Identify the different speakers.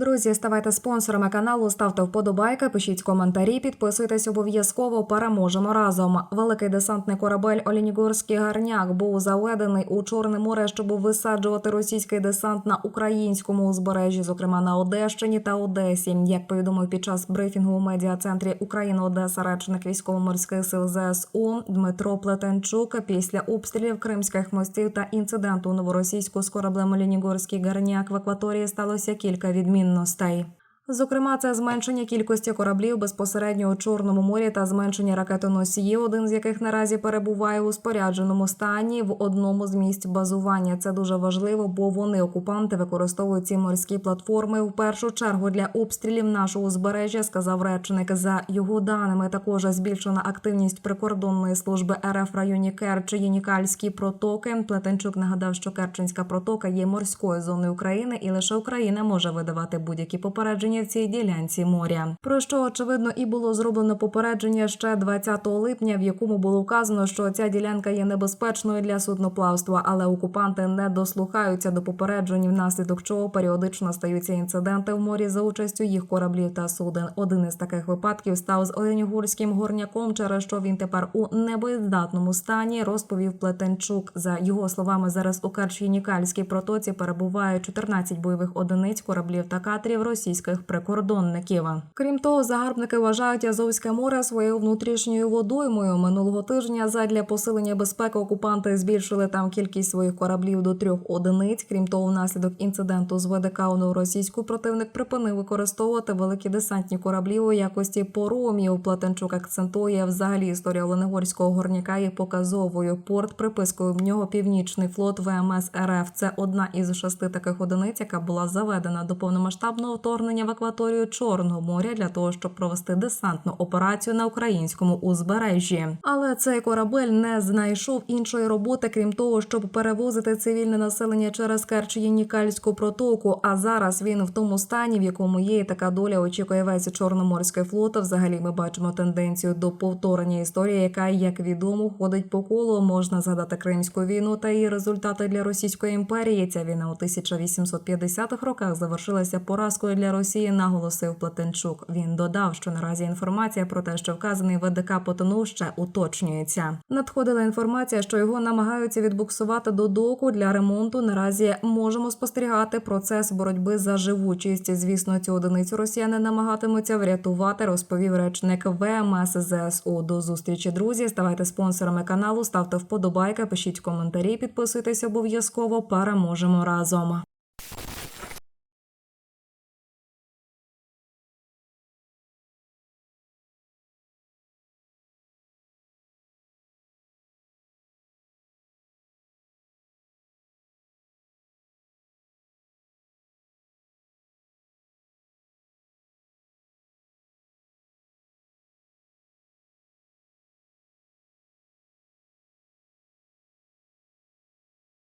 Speaker 1: Друзі, ставайте спонсорами каналу, ставте вподобайки, пишіть коментарі, підписуйтесь обов'язково. Переможемо разом. Великий десантний корабель Олінігорський гарняк був заведений у Чорне море, щоб висаджувати російський десант на українському узбережжі, зокрема на Одещині та Одесі. Як повідомив під час брифінгу у медіа-центрі Україна Одеса речник військово-морських сил ЗСУ Дмитро Плетенчук після обстрілів кримських мостів та інциденту у новоросійську з кораблем Олінігорський гарняк в акваторії сталося кілька відмінностей. Зокрема, це зменшення кількості кораблів безпосередньо у Чорному морі та зменшення ракетоносіїв, один з яких наразі перебуває у спорядженому стані в одному з місць базування. Це дуже важливо, бо вони окупанти використовують ці морські платформи в першу чергу для обстрілів нашого узбережжя, сказав речник. За його даними, також збільшена активність прикордонної служби РФ в районі Керчі, Єнікальські протоки. Плетенчук нагадав, що Керченська протока є морською зоною України, і лише Україна може видавати будь-які попередження в цій ділянці моря. Про що очевидно і було зроблено попередження ще 20 липня, в якому було вказано, що ця ділянка є небезпечною для судноплавства, але окупанти не дослухаються до попереджень, внаслідок чого періодично стаються інциденти в морі за участю їх кораблів та суден. Один із таких випадків став з Оленігурським горняком, через що він тепер у небоєздатному стані, розповів Плетенчук. За його словами, зараз у Карчі-Нікальській протоці перебуває 14 бойових одиниць кораблів та катерів російських прикордонників. Крім того, загарбники вважають Азовське море своєю внутрішньою водоймою. Минулого тижня задля посилення безпеки окупанти збільшили там кількість своїх кораблів до трьох одиниць. Крім того, внаслідок інциденту з ВДК у новоросійську противник припинив використовувати великі десантні кораблі у якості поромів. Платенчук акцентує взагалі історія Оленегорського горняка є показовою. Порт припискою в нього північний флот ВМС РФ. Це одна із шести таких одиниць, яка була заведена до повномасштабного вторгнення в акваторію Чорного моря для того, щоб провести десантну операцію на українському узбережжі. Але цей корабель не знайшов іншої роботи, крім того, щоб перевозити цивільне населення через Керчі-Нікальську протоку. А зараз він в тому стані, в якому є і така доля очікує весь чорноморський флот. Взагалі, ми бачимо тенденцію до повторення історії, яка, як відомо, ходить по колу. Можна згадати Кримську війну та її результати для Російської імперії. Ця війна у 1850-х роках завершилася поразкою для Росії. Наголосив Платенчук. Він додав, що наразі інформація про те, що вказаний ВДК потонув, ще уточнюється. Надходила інформація, що його намагаються відбуксувати до доку для ремонту. Наразі можемо спостерігати процес боротьби за живучість. Звісно, цю одиницю росіяни намагатимуться врятувати, розповів речник ВМС ЗСУ. До зустрічі, друзі. Ставайте спонсорами каналу, ставте вподобайки, пишіть коментарі, підписуйтесь обов'язково. Переможемо разом.